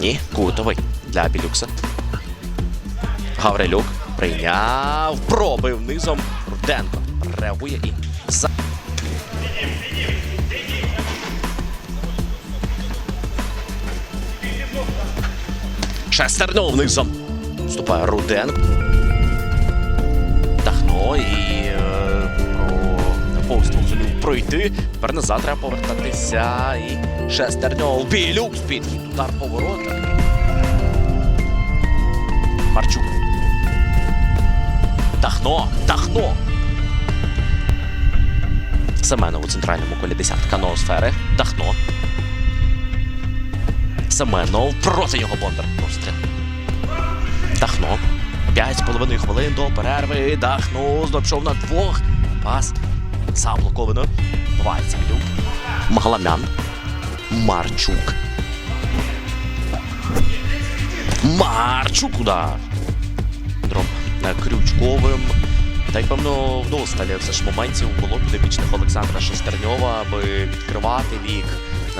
Ні, кутовий для Білюкса. Гаврилюк прийняв, пробив низом. Руденко реагує і за. Шестернов низом. Вступає Руденко. Дахно і е, про повство пройти. Тепер назад треба повертатися. І шестерньов. Білюкс підхід. Удар по воротах. Марчук. Дахно. Дахно. Семенов у центральному колі десятка ноосфери. Дахно. Семенов проти нього Бондар. Простріл. Дахно. П'ять з половиною хвилин до перерви. Дахно здобшов на двох. Пас. Заблоковано. Ховається Білюк. Магламян. Марчук. Марчук удар. Дром Крючковим. Та й певно вдосталі все ж моментів було підопічних Олександра Шестерньова, аби відкривати лік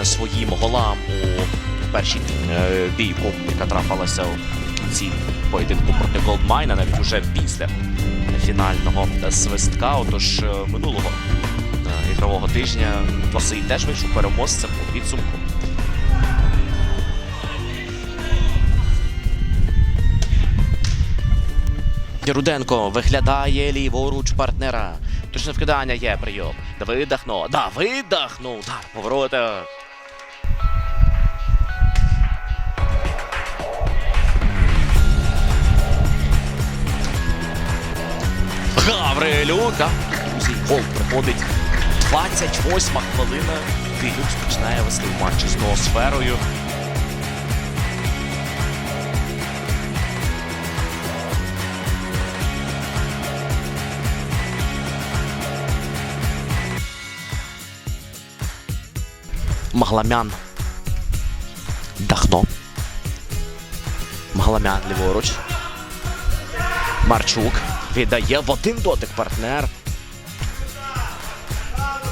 своїм голам у першій е, бійку, яка трапилася у кінці поєдинку проти Голдмайна, навіть уже після фінального свистка. Отож е, минулого е, ігрового тижня Василь теж вийшов переможцем у підсумку. Руденко виглядає ліворуч партнера. Точне вкидання є прийом. Да видахно. Да, видахно. Удар поворота. Гаврилюка. Друзі, гол приходить. 28 хвилина. Київс починає вести в матчі з ноосферою. Магламян. Дахно. Магламян ліворуч. Марчук віддає в один дотик партнер.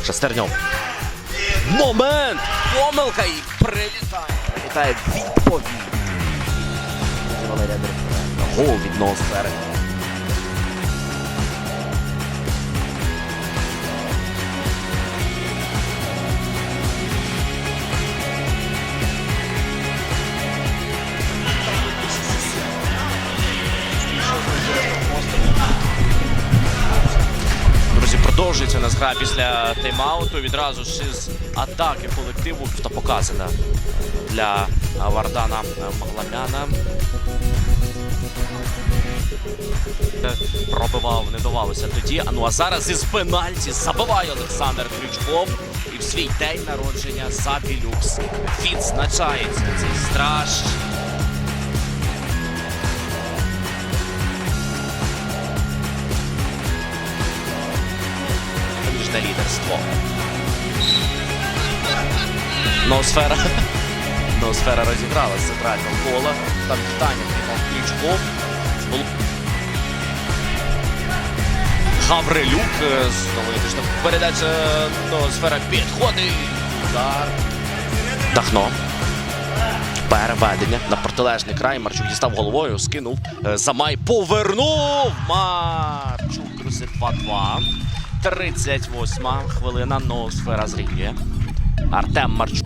Шестерньов. Момент! Помилка і прилітає. Прилітає відповідь. Валерія. Гол від Ноосфери. Продовжується у нас гра після тайм-ауту. Відразу ж із атаки колективу та показана для Вардана Магламяна. Е, Пробивав, не давалося тоді. А ну а зараз із пенальті забиває Олександр Крючков. І в свій день народження Білюкс відзначається цей страж. Ніжне лідерство. Ноосфера. Ноосфера розіграла з центрального кола. Там питання приймав Ключков. Гаврилюк. е, Знову точно передача Ноосфера підходить. Удар. Дахно. Переведення на протилежний край. Марчук дістав головою, скинув. Е, Замай повернув. Марчук, друзі, 2-2. 38 хвилина. Ноосфера зрівнює. Артем Марчук.